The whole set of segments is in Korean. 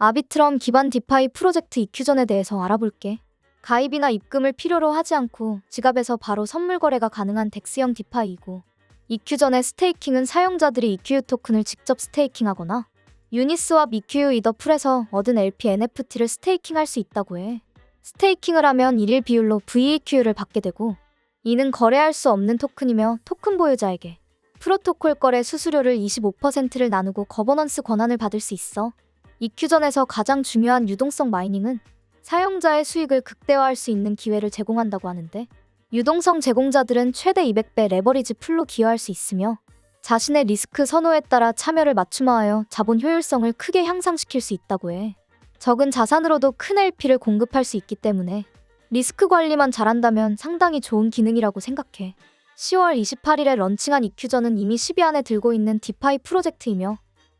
아비트럼 기반 디파이 프로젝트 EQ전에 대해서 알아볼게. 가입이나 입금을 필요로 하지 않고 지갑에서 바로 선물 거래가 가능한 덱스형 디파이이고 EQ전의 스테이킹은 사용자들이 EQ 토큰을 직접 스테이킹하거나 유니스왑 EQ 이더 풀에서 얻은 LP NFT를 스테이킹할 수 있다고 해. 스테이킹을 하면 일일 비율로 VEQ를 받게 되고 이는 거래할 수 없는 토큰이며 토큰 보유자에게 프로토콜 거래 수수료를 25%를 나누고 거버넌스 권한을 받을 수 있어. EQ전에서 가장 중요한 유동성 마이닝은 사용자의 수익을 극대화할 수 있는 기회를 제공한다고 하는데 유동성 제공자들은 최대 200배 레버리지 풀로 기여할 수 있으며 자신의 리스크 선호에 따라 참여를 맞춤화하여 자본 효율성을 크게 향상시킬 수 있다고 해. 적은 자산으로도 큰 LP를 공급할 수 있기 때문에 리스크 관리만 잘한다면 상당히 좋은 기능이라고 생각해. 10월 28일에 런칭한 EQ전은 이미 10위 안에 들고 있는 디파이 프로젝트이며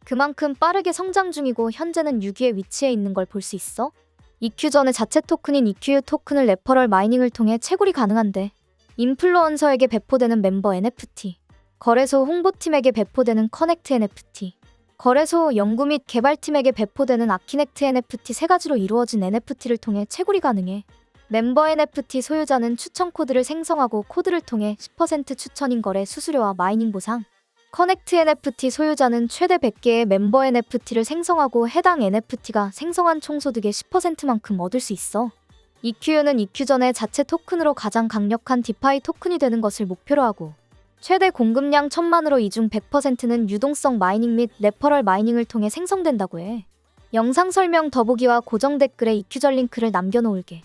그만큼 빠르게 성장 중이고 현재는 6위에 위치해 있는 걸 볼 수 있어. EQ전의 자체 토큰인 EQ 토큰을 레퍼럴 마이닝을 통해 채굴이 가능한데 인플루언서에게 배포되는 멤버 NFT, 거래소 홍보팀에게 배포되는 커넥트 NFT, 거래소 연구 및 개발팀에게 배포되는 아키넥트 NFT 세 가지로 이루어진 NFT를 통해 채굴이 가능해. 멤버 NFT 소유자는 추천 코드를 생성하고 코드를 통해 10% 추천인 거래 수수료와 마이닝 보상. 커넥트 NFT 소유자는 최대 100개의 멤버 NFT를 생성하고 해당 NFT가 생성한 총 소득의 10%만큼 얻을 수 있어. EQ는 EQ전의 자체 토큰으로 가장 강력한 디파이 토큰이 되는 것을 목표로 하고 최대 공급량 1000만으로 이중 100%는 유동성 마이닝 및 레퍼럴 마이닝을 통해 생성된다고 해. 영상 설명 더보기와 고정 댓글에 EQ전 링크를 남겨놓을게.